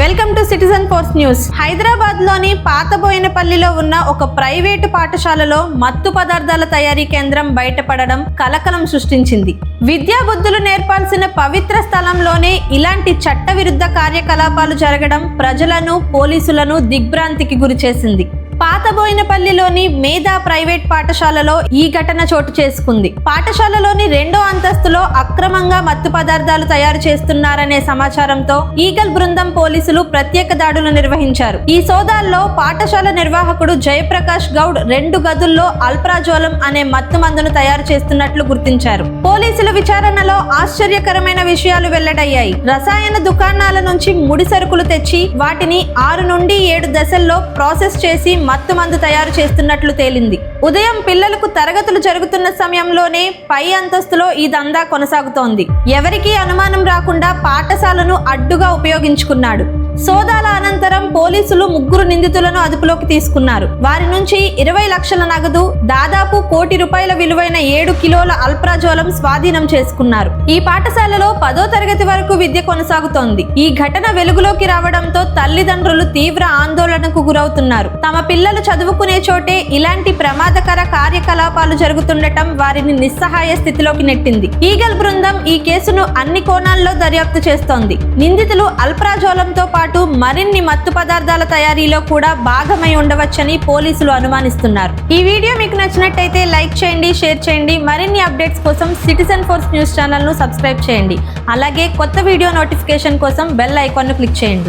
Welcome to citizen force news. హైదరాబాద్లోని పాతబోయినపల్లిలో ఉన్న ఒక ప్రైవేటు పాఠశాలలో మత్తు పదార్థాల తయారీ కేంద్రం బయటపడడం కలకలం సృష్టించింది. విద్యాబుద్ధులు నేర్పాల్సిన పవిత్ర స్థలంలోనే ఇలాంటి చట్టవిరుద్ధ కార్యకలాపాలు జరగడం ప్రజలను పోలీసులను దిగ్భ్రాంతికి గురిచేసింది పాతబోయినపల్లిలోని మేధా ప్రైవేట్ పాఠశాలలో ఈ ఘటన చోటు చేసుకుంది. పాఠశాలలోని రెండో అంతస్తులో అక్రమంగా మత్తు పదార్థాలు తయారు చేస్తున్నారనే సమాచారంతో ఈగల్ బృందం పోలీసులు ప్రత్యేక దాడులు నిర్వహించారు. ఈ సోదాల్లో పాఠశాల నిర్వాహకుడు జయప్రకాష్ గౌడ్ రెండు గదుల్లో అల్ప్రాజోలం అనే మత్తు మందును తయారు చేస్తున్నట్లు గుర్తించారు. పోలీసుల విచారణలో ఆశ్చర్యకరమైన విషయాలు వెల్లడయ్యాయి. రసాయన దుకాణాల నుంచి ముడి సరుకులు తెచ్చి వాటిని ఆరు నుండి ఏడు దశల్లో ప్రాసెస్ చేసి మత్తు మందు తయారు చేస్తున్నట్లు తేలింది. ఉదయం పిల్లలకు తరగతులు జరుగుతున్న సమయంలోనే పై అంతస్తులో ఈ దందా కొనసాగుతోంది. ఎవరికీ అనుమానం రాకుండా పాఠశాలను అడ్డుగా ఉపయోగించుకున్నాడు. సోదాల అనంతరం పోలీసులు ముగ్గురు నిందితులను అదుపులోకి తీసుకున్నారు. వారి నుంచి ఇరవై లక్షల నగదు దాదాపు కోటి రూపాయల విలువైన ఏడు కిలోల అల్ప్రాజోలం స్వాధీనం చేసుకున్నారు. ఈ పాఠశాలలో పదో తరగతి వరకు విద్య కొనసాగుతోంది. ఈ ఘటన వెలుగులోకి రావడంతో తల్లిదండ్రులు తీవ్ర ఆందోళనకు గురవుతున్నారు. తమ పిల్లలు చదువుకునే చోటే ఇలాంటి ప్రమాదకర కార్యకలాపాలు జరుగుతుండటం వారిని నిస్సహాయ స్థితిలోకి నెట్టింది. ఈగల్ బృందం ఈ కేసును అన్ని కోణాల్లో దర్యాప్తు చేస్తోంది. నిందితులు అల్ప్రాజోలంతో పాటు మరిన్ని మత్తు పదార్థాల తయారీలో కూడా భాగమై ఉండవచ్చని పోలీసులు అనుమానిస్తున్నారు. ఈ వీడియో మీకు నచ్చినట్టయితే లైక్ చేయండి షేర్ చేయండి. మరిన్ని అప్డేట్స్ కోసం సిటిజన్ ఫోర్స్ న్యూస్ ఛానల్ను సబ్స్క్రైబ్ చేయండి. అలాగే కొత్త వీడియో నోటిఫికేషన్ కోసం బెల్ ఐకాన్ను క్లిక్ చేయండి.